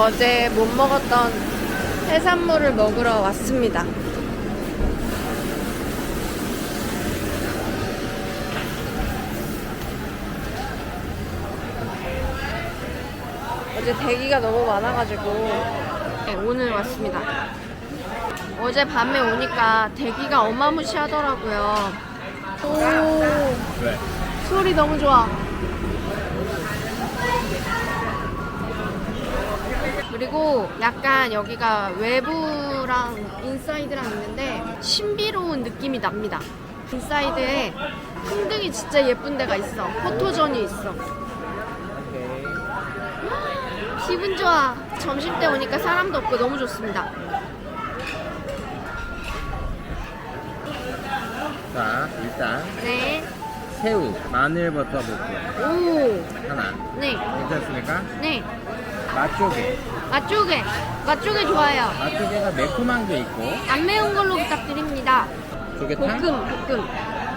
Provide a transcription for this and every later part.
어제 못 먹었던 해산물을 먹으러 왔습니다. 어제 대기가 너무 많아가지고 네, 오늘 왔습니다. 어제 밤에 오니까 대기가 어마무시하더라고요. 오, 왜? 소리 너무 좋아. 그리고 약간 여기가 외부랑 인사이드랑 있는데 신비로운 느낌이 납니다. 인사이드에 풍등이 진짜 예쁜 데가 있어. 포토존이 있어. 기분 좋아. 점심 때 오니까 사람도 없고 너무 좋습니다. 자, 일단 네. 새우, 마늘 버터 볶음 오. 하나. 네. 괜찮습니까? 네. 맛조개. 맛조개. 맛조개 좋아요. 맛조개가 매콤한 게 있고 안 매운 걸로 부탁드립니다. 조개탕, 볶음, 볶음.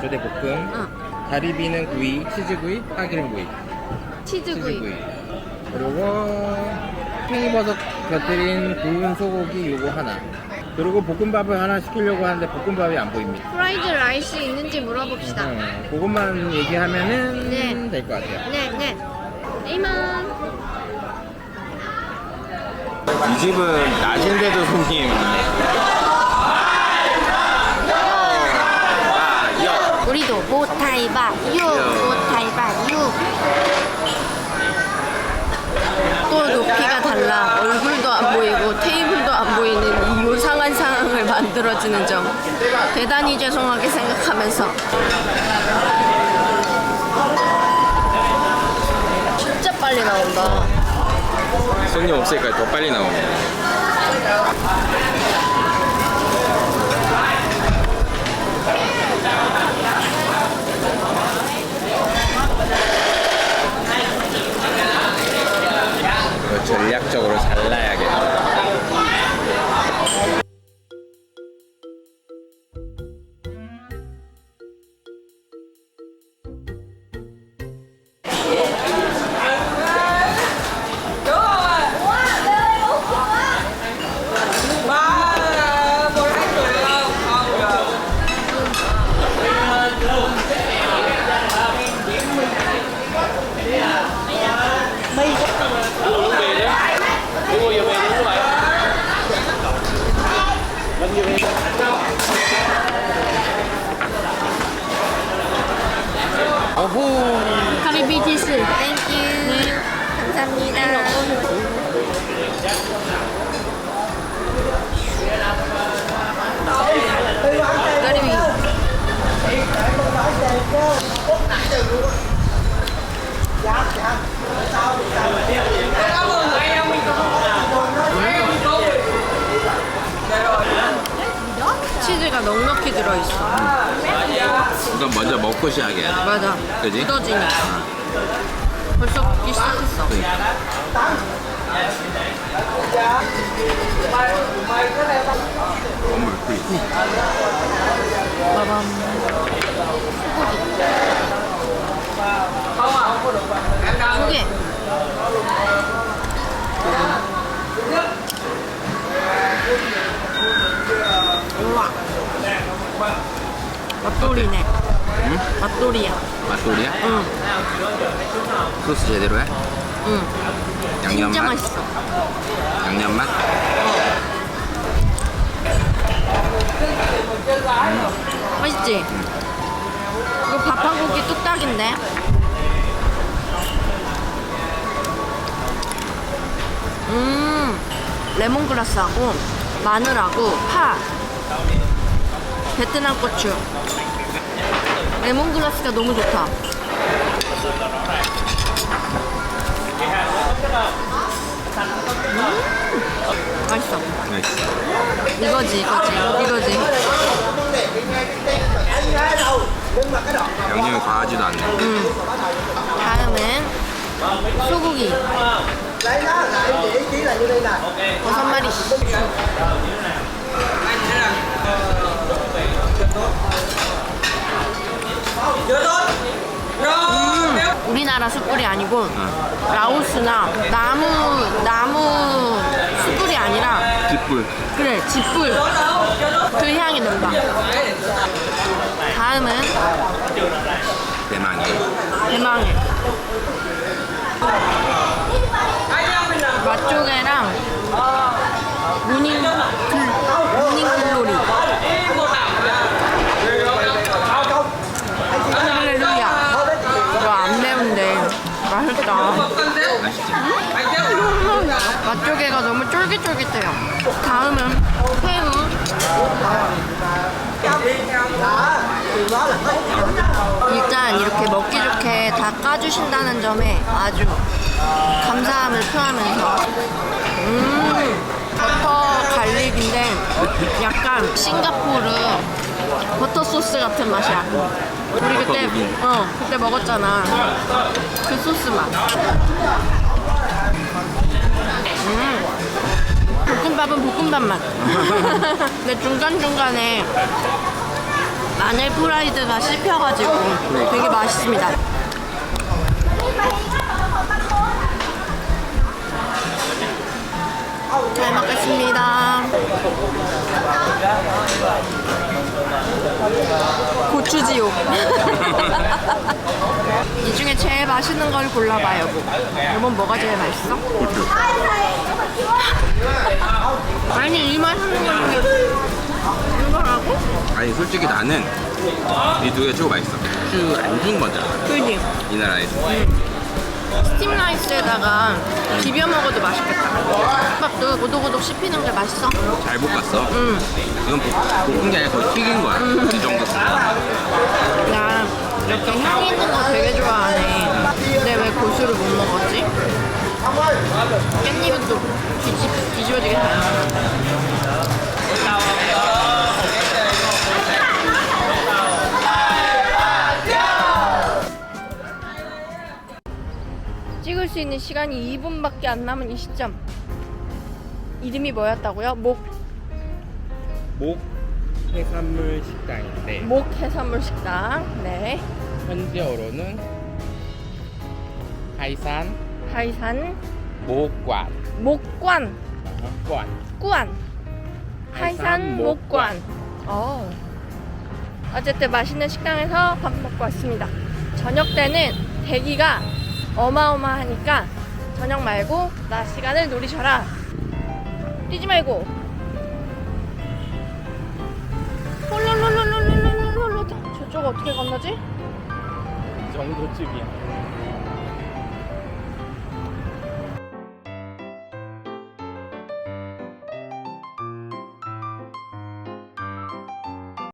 조개 볶음, 어. 다리비는 구이, 치즈구이, 파기름구이, 치즈구이. 치즈구이. 그리고 팽이버섯 곁들인 구운 소고기 요거 하나. 그리고 볶음밥을 하나 시키려고 하는데 볶음밥이 안 보입니다. 프라이드 라이스 있는지 물어봅시다. 음, 그것만 얘기하면은 네. 될 것 같아요. 네, 네. 이만. 이 집은 낮인데도 손님. 우리도 모타이바 유, 모타이바 유. 또 높이가 달라. 얼굴도 안 보이고 테이블도 안 보이는 이 요상한 상황을 만들어주는 점 대단히 죄송하게 생각하면서 진짜 빨리 나온다. 손님 없으니까 더 빨리. 이 어후. 카리비티스. 땡큐. 감사합니다. 까리비. 이건 먼저 먹고 시작해야 돼. 맞아. 그지? 굳어지니까. 벌써 굽기 시작했어. 건물 플리즈. 빠밤. 소고기. 두 개. 우와. 맛돌이네. 응? 맛돌이야. 맛돌이야? 응, 소스 제대로 해? 응. 양념 진짜 맛? 맛있어. 양념 맛? 맛있지? 이거 밥한 고기 뚝딱인데? 음, 레몬그라스하고 마늘하고 파, 베트남 고추. 레몬그라스가 너무 좋다. 음, 맛있어. 나이스. 이거지, 이거지, 이거지. 양념이 과하지도 않네. 다음은 소고기 버섯 마리 음, 우리나라 숯불이 아니고 라오스나 나무 나무 숯불이 아니라 뒷불. 그래 집불. 그 향이 난다. 다음은 대만이. 대망의 맛조개가 너무 쫄깃쫄깃해요. 다음은 새우. 일단 이렇게 먹기 좋게 다 까주신다는 점에 아주 감사함을 표하면서 음 버터 갈릭인데 약간 싱가포르 버터 소스 같은 맛이야. 우리 그때. 어 그때 먹었잖아. 그 소스 맛. 볶음밥은 볶음밥 맛. 근데 중간중간에 마늘 프라이드가 씹혀가지고 되게 맛있습니다. 잘 먹겠습니다. 고추지옥. 이 중에 제일 맛있는 걸 골라봐요. 뭐. 여러분 뭐가 제일 맛있어? 아니 이 맛있는 거 중에 이거라고? 아니 솔직히 나는 이 두 개 최고 맛있어. 슈안준 거잖아. 그지? 이 나라에서. 스팀 라이스에다가 비벼 먹어도 맛있겠다. 밥도 고독고독 씹히는 게 맛있어. 잘 볶았어. 음. 이건 볶- 볶은 게 아니라 거의 튀긴 거야. 이 정도. 야 이렇게 향 있는 거 되게 좋아하네. 근데 왜 고수를 못 먹었지? 깻잎은 또 뒤집, 뒤집어지게 잘 수 있는 시간이 2분밖에 안 남은 이 시점. 이름이 뭐였다고요? 목, 목 해산물 식당인데 목 해산물 식당. 네. 현지어로는 하이산 하이산 목관. 목관. 관. 관 하이산 하이산 목관 어. 어쨌든 맛있는 식당에서 밥 먹고 왔습니다 저녁 때는 대기가 어마어마하니까 저녁 말고 낮 시간을 노리셔라 뛰지 말고 홀롤롤롤롤롤롤롤 저쪽 어떻게 건너지? 이 정도쯤이야.